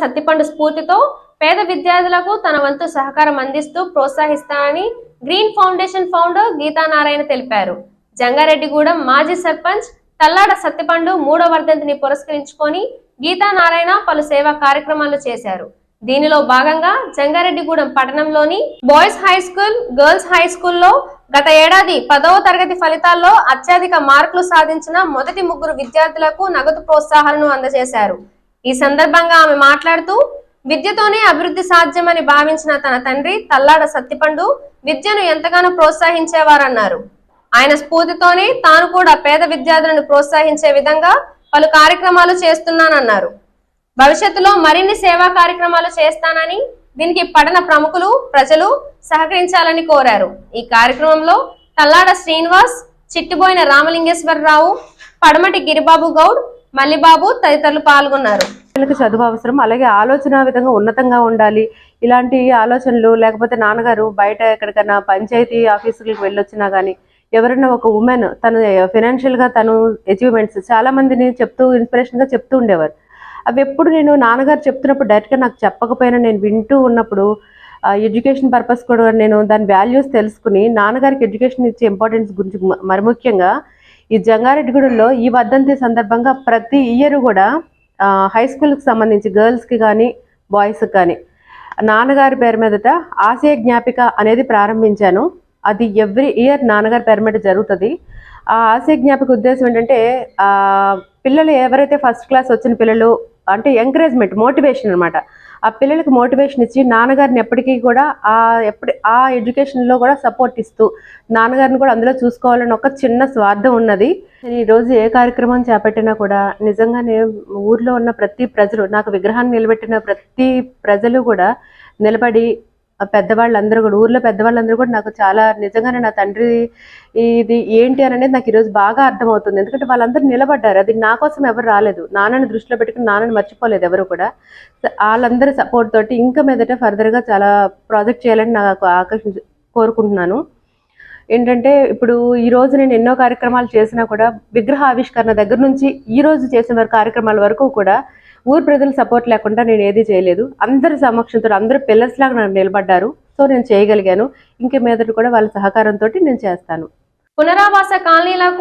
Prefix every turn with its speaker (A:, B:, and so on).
A: సత్తిపండు స్ఫూర్తితో పేద విద్యార్థులకు తన వంతు సహకారం అందిస్తూ ప్రోత్సహిస్తానని గ్రీన్ ఫౌండేషన్ ఫౌండర్ గీతానారాయణ తెలిపారు. జంగారెడ్డిగూడెం మాజీ సర్పంచ్ తల్లాడ సత్తిపండు మూడో వర్ధంతిని పురస్కరించుకొని గీతానారాయణ పలు సేవా కార్యక్రమాలు చేశారు. దీనిలో భాగంగా జంగారెడ్డిగూడెం పట్టణంలోని boys high school girls high స్కూల్లో గత ఏడాది పదవ తరగతి ఫలితాల్లో అత్యధిక మార్కులు సాధించిన మొదటి ముగ్గురు విద్యార్థులకు నగదు ప్రోత్సాహాలను అందజేశారు. ఈ సందర్భంగా ఆమె మాట్లాడుతూ విద్యతోనే అభివృద్ధి సాధ్యమని భావించిన తన తండ్రి తల్లాడ సత్తిపండు విద్యను ఎంతగానో ప్రోత్సహించేవారన్నారు. ఆయన స్ఫూర్తితోనే తాను కూడా పేద విద్యార్థులను ప్రోత్సహించే విధంగా పలు కార్యక్రమాలు చేస్తున్నానన్నారు. భవిష్యత్తులో మరిన్ని సేవా కార్యక్రమాలు చేస్తానని దీనికి పట్టణ ప్రముఖులు ప్రజలు సహకరించాలని కోరారు. ఈ కార్యక్రమంలో తల్లాడ శ్రీనివాస్ చిట్టిబోయిన రామలింగేశ్వరరావు పడమటి గిరిబాబు గౌడ్ మల్లిబాబు తదితరులు పాల్గొన్నారు.
B: పిల్లలకు చదువు అవసరం అలాగే ఆలోచన విధంగా ఉన్నతంగా ఉండాలి. ఇలాంటి ఆలోచనలు లేకపోతే నాన్నగారు బయట ఎక్కడికైనా పంచాయతీ ఆఫీసులకు వెళ్ళొచ్చినా కానీ ఎవరైనా ఒక ఉమెన్ తను ఫినాన్షియల్గా తను అచీవ్మెంట్స్ చాలా మందిని చెప్తూ ఇన్స్పిరేషన్గా చెప్తూ ఉండేవారు. అవి ఎప్పుడు నేను నాన్నగారు చెప్తున్నప్పుడు డైరెక్ట్గా నాకు చెప్పకపోయినా నేను వింటూ ఉన్నప్పుడు ఎడ్యుకేషన్ పర్పస్ కూడా నేను దాని వాల్యూస్ తెలుసుకుని నాన్నగారికి ఎడ్యుకేషన్ ఇచ్చే ఇంపార్టెన్స్ గురించి మరి ముఖ్యంగా ఈ జంగారెడ్డిగూడెంలో ఈ వర్ధంతి సందర్భంగా ప్రతి ఇయర్ కూడా హై స్కూల్కి సంబంధించి గర్ల్స్కి కానీ బాయ్స్కి కానీ నాన్నగారి పేరు మీదట ఆశయ జ్ఞాపిక అనేది ప్రారంభించాను. అది ఎవ్రీ ఇయర్ నాన్నగారి పేరు మీద జరుగుతుంది. ఆ ఆశయ జ్ఞాపిక ఉద్దేశం ఏంటంటే పిల్లలు ఎవరైతే ఫస్ట్ క్లాస్ వచ్చిన పిల్లలు అంటే ఎంకరేజ్మెంట్ మోటివేషన్ అనమాట. ఆ పిల్లలకు మోటివేషన్ ఇచ్చి నాన్నగారిని ఎప్పటికీ కూడా ఆ ఎప్పటి ఆ ఎడ్యుకేషన్లో కూడా సపోర్ట్ ఇస్తూ నాన్నగారిని కూడా అందులో చూసుకోవాలని ఒక చిన్న స్వార్థం ఉన్నది. నేను ఈరోజు ఏ కార్యక్రమం చేపట్టినా కూడా నిజంగానే ఊర్లో ఉన్న ప్రతి ప్రజలు నాకు విగ్రహాన్ని నిలబెట్టిన ప్రతి ప్రజలు కూడా నిలబడి పెద్దవాళ్ళందరూ కూడా ఊర్లో పెద్దవాళ్ళందరూ కూడా నాకు చాలా నిజంగానే నా తండ్రి ఇది ఏంటి అని అనేది నాకు ఈరోజు బాగా అర్థమవుతుంది. ఎందుకంటే వాళ్ళందరూ నిలబడ్డారు. అది నా కోసం ఎవరు రాలేదు. నాన్నని దృష్టిలో పెట్టుకుని నాన్నని మర్చిపోలేదు ఎవరు కూడా. వాళ్ళందరి సపోర్ట్ తోటి ఇంకా మీదట ఫర్దర్గా చాలా ప్రాజెక్ట్ చేయాలని నాకు ఆకర్షించ కోరుకుంటున్నాను. ఏంటంటే ఇప్పుడు ఈ రోజు నేను ఎన్నో కార్యక్రమాలు చేసినా కూడా విగ్రహ ఆవిష్కరణ దగ్గర నుంచి ఈ రోజు చేసిన కార్యక్రమాల వరకు కూడా ఊరు ప్రజల సపోర్ట్ లేకుండా నేను ఏది చేయలేదు. అందరి సమక్షంతో అందరూ పిల్లర్స్ లాగా నన్ను నిలబడ్డారు. సో నేను చేయగలిగాను. ఇంక మీదట కూడా వాళ్ళ సహకారంతో నేను చేస్తాను.
A: పునరావాస కాలనీలకు